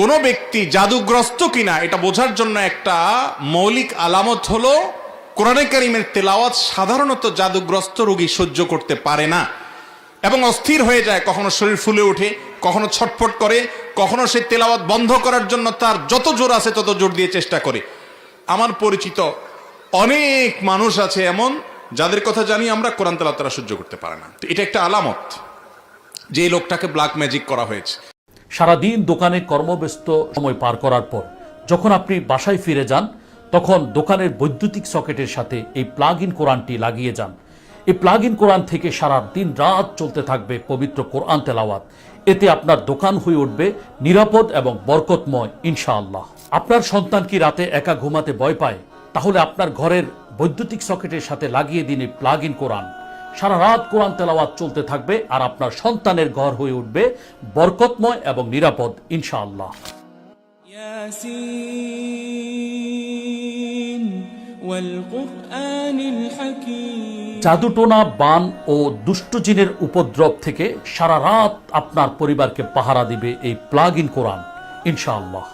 কোনো ব্যক্তি জাদুগ্রস্ত কিনা, এটা বোঝার জন্য একটা মৌলিক আলামত হলো, কোরআনে কারিমের তেলাওয়াত সাধারণত জাদুগ্রস্ত রোগী সহ্য করতে পারে না। এবং অস্থির হয়ে যায়, কখনো শরীর ফুলে ওঠে, কখনো ছটফট করে, কখনো সে তেলাওয়াত বন্ধ করার জন্য তার যত জোর আছে তত জোর দিয়ে চেষ্টা করে। আমার পরিচিত অনেক মানুষ আছে এমন, যাদের কথা জানি আমরা কোরআন তেলাওয়াত তারা সহ্য করতে পারে না। তো এটা একটা আলামত যে লোকটাকে ব্ল্যাক ম্যাজিক করা হয়েছে। সারাদিন দোকানে কর্মব্যস্ত সময় পার করার পর যখন আপনি বাসায় ফিরে যান, তখন দোকানের বৈদ্যুতিক সকেটের সাথে এই প্লাগ ইন কোরআনটি লাগিয়ে যান। এই প্লাগ ইন কোরআন থেকে সারা দিন রাত চলতে থাকবে পবিত্র কোরআন তেলাওয়াত। এতে আপনার দোকান হয়ে উঠবে নিরাপদ এবং বরকতময়, ইনশাআল্লাহ। আপনার সন্তান কি রাতে একা ঘুমাতে ভয় পায়? তাহলে আপনার ঘরের বৈদ্যুতিক সকেটের সাথে লাগিয়ে দিন এই প্লাগ ইন কোরআন। সারা রাত কোরআন তেলাওয়াত চলতে থাকবে আর আপনার সন্তানের ঘর হয়ে উঠবে বরকতময় এবং নিরাপদ ইনশাআল্লাহ। জাদুটোনা বান ও দুষ্টজিনের উপদ্রব থেকে সারা রাত আপনার পরিবারকে পাহারা দিবে এই প্লাগ ইন কোরআন ইনশাআল্লাহ।